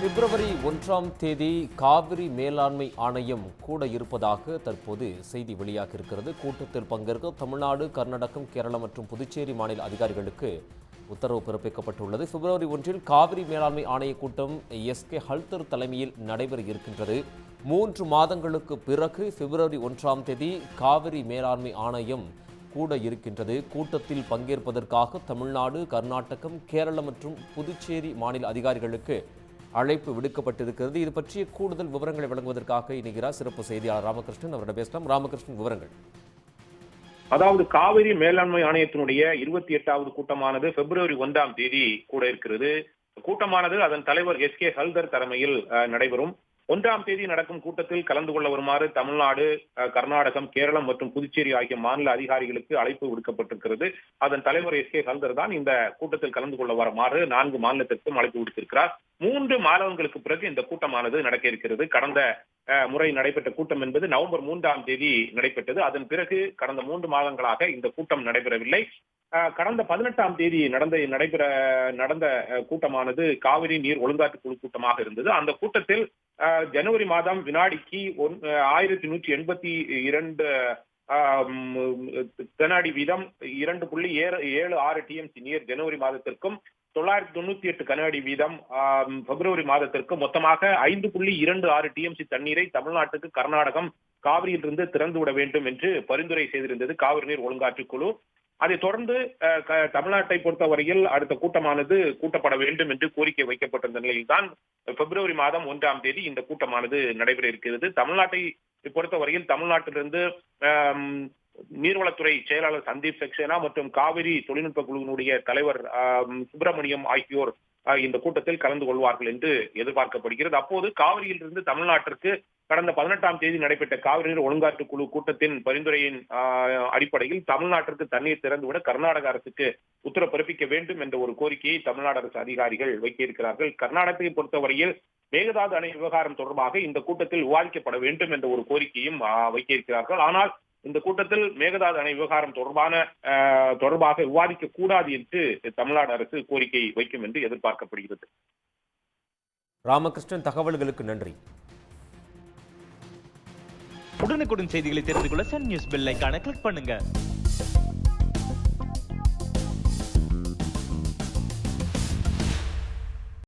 பிப்ரவரி ஒன்றாம் தேதி காவிரி மேலாண்மை ஆணையம் கூட இருப்பதாக தற்போது செய்தி வெளியாக இருக்கிறது கூட்டத்தில் பங்கேற்க தமிழ்நாடு கர்நாடகம் கேரளம் மற்றும் புதுச்சேரி மாநில அதிகாரிகளுக்கு உத்தரவு பிறப்பிக்கப்பட்டுள்ளது. பிப்ரவரி ஒன்றில் காவிரி மேலாண்மை ஆணைய கூட்டம் எஸ் கே ஹல்தர் தலைமையில் நடைபெற இருக்கின்றது. மூன்று மாதங்களுக்கு பிறகு பிப்ரவரி ஒன்றாம் தேதி காவிரி மேலாண்மை ஆணையம் கூட இருக்கின்றது. கூட்டத்தில் பங்கேற்பதற்காக தமிழ்நாடு கர்நாடகம் கேரளம் மற்றும் புதுச்சேரி மாநில அதிகாரிகளுக்கு அழைப்பு விடுக்கப்பட்டிருக்கிறது. இது பற்றிய கூடுதல் விவரங்களை வழங்குவதற்காக இணைகிறார் சிறப்பு செய்தியாளர் ராமகிருஷ்ணன். அவரிடம் பேசலாம். ராமகிருஷ்ணன் விவரங்கள். அதாவது காவிரி மேலாண்மை ஆணையத்தினுடைய இருபத்தி எட்டாவது கூட்டமானது பிப்ரவரி ஒன்றாம் தேதி கூட இருக்கிறது. கூட்டமானது அதன் தலைவர் எஸ் கே ஹல்தர் தலைமையில் அஹ், நடைபெறும். ஒன்றாம் தேதி நடக்கும் கூட்டத்தில் கலந்து கொள்ள வருமாறு தமிழ்நாடு அஹ், கர்நாடகம் கேரளம் மற்றும் புதுச்சேரி ஆகிய மாநில அதிகாரிகளுக்கு அழைப்பு விடுக்கப்பட்டிருக்கிறது. அதன் தலைவர் எஸ் கே ஹல்தர் தான் இந்த கூட்டத்தில் கலந்து கொள்ள வருமாறு நான்கு மாநிலத்திற்கும் அழைப்பு விடுத்திருக்கிறார். மூன்று மாதங்களுக்கு பிறகு இந்த கூட்டமானது நடக்க இருக்கிறது. கடந்த முறை நடைபெற்ற கூட்டம் என்பது நவம்பர் மூன்றாம் தேதி நடைபெற்றது. அதன் பிறகு கடந்த மூன்று மாதங்களாக இந்த கூட்டம் நடைபெறவில்லை. கடந்த பதினெட்டாம் தேதி நடந்த நடைபெற நடந்த கூட்டமானது காவிரி நீர் ஒழுங்காற்று குழு கூட்டமாக இருந்தது. அந்த கூட்டத்தில் ஜனவரி மாதம் வினாடிக்கு ஒன்- அஹ், ஆயிரத்தி நூற்றி எண்பத்தி இரண்டு கனாடி வீதம் இரண்டு புள்ளி ஏழு ஏழு ஆறு டிஎம்சி நீர் ஜனவரி மாதத்திற்கும் தொள்ளாயிரத்தி தொண்ணூத்தி எட்டு கன அடி வீதம் பிப்ரவரி மாதத்திற்கு மொத்தமாக ஐந்து புள்ளி இரண்டு ஆறு டிஎம்சி தண்ணீரை தமிழ்நாட்டுக்கு கர்நாடகம் காவிரியிலிருந்து திறந்து விட வேண்டும் என்று பரிந்துரை செய்திருந்தது காவிரி நீர் ஒழுங்காற்று குழு. அதை தொடர்ந்து தமிழ்நாட்டை பொறுத்தவரையில் அடுத்த கூட்டமானது கூட்டப்பட வேண்டும் என்று கோரிக்கை வைக்கப்பட்டிருந்த நிலையில்தான் பிப்ரவரி மாதம் ஒன்றாம் தேதி இந்த கூட்டமானது நடைபெற இருக்கிறது. தமிழ்நாட்டை பொறுத்தவரையில் தமிழ்நாட்டிலிருந்து நீர்வளத்துறை செயலாளர் சந்தீப் சக்சேனா மற்றும் காவிரி தொழில்நுட்ப குழுவினுடைய தலைவர் சுப்பிரமணியம் ஆகியோர் இந்த கூட்டத்தில் கலந்து கொள்வார்கள் என்று எதிர்பார்க்கப்படுகிறது. அப்போது காவிரியிலிருந்து தமிழ்நாட்டிற்கு கடந்த பதினெட்டாம் தேதி நடைபெற்ற காவிரி நீர் ஒழுங்காற்று குழு கூட்டத்தின் பரிந்துரையின் அடிப்படையில் தமிழ்நாட்டிற்கு தண்ணீர் திறந்துவிட கர்நாடக அரசுக்கு உத்தரவு பிறப்பிக்க வேண்டும் என்ற ஒரு கோரிக்கையை தமிழ்நாடு அரசு அதிகாரிகள் வைக்கியிருக்கிறார்கள் கர்நாடகத்தை பொறுத்தவரையில் மேகதாது அணை விவகாரம் தொடர்பாக இந்த கூட்டத்தில் விவாதிக்கப்பட வேண்டும் என்ற ஒரு கோரிக்கையும் ஆஹ், ஆனால் இந்த கூட்டத்தில் மேகதாது அணை விவகாரம் தொடர்பான தொடர்பாக விவாதிக்க கூடாது என்று தமிழ்நாடு அரசு கோரிக்கை வைக்கும் என்று எதிர்பார்க்கப்படுகிறது. ராமகிருஷ்ணன் தகவல்களுக்கு நன்றி. உடனுக்குடன் செய்திகளை தெரிந்து கொள்ள சன் நியூஸ் பெல் ஐகானை கிளிக் பண்ணுங்க.